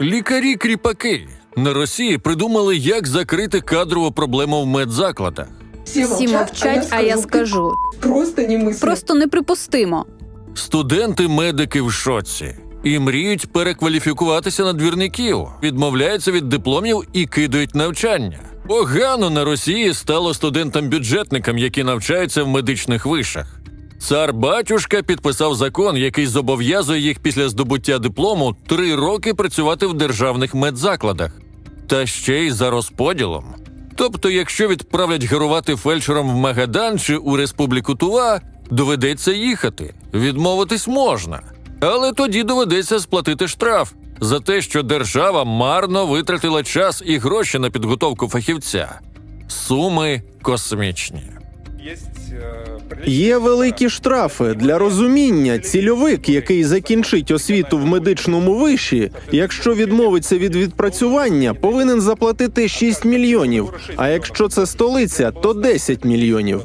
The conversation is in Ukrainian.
Лікарі кріпаки на Росії придумали, як закрити кадрову проблему в медзакладах. Всі мовчать, а я скажу. Просто. Просто неприпустимо. Студенти-медики в шоці і мріють перекваліфікуватися на двірників, відмовляються від дипломів і кидають навчання. Погано на Росії стало студентам-бюджетникам, які навчаються в медичних вишах. Цар батюшка підписав закон, який зобов'язує їх після здобуття диплому три роки працювати в державних медзакладах, та ще й за розподілом. Тобто, якщо відправлять керувати фельдшером в Магадан чи у Республіку Тува, доведеться їхати. Відмовитись можна. Але тоді доведеться сплатити штраф за те, що держава марно витратила час і гроші на підготовку фахівця. Суми космічні. Є великі штрафи для розуміння. Цільовик, який закінчить освіту в медичному виші, якщо відмовиться від відпрацювання, повинен заплатити 6 мільйонів. А якщо це столиця, то 10 мільйонів.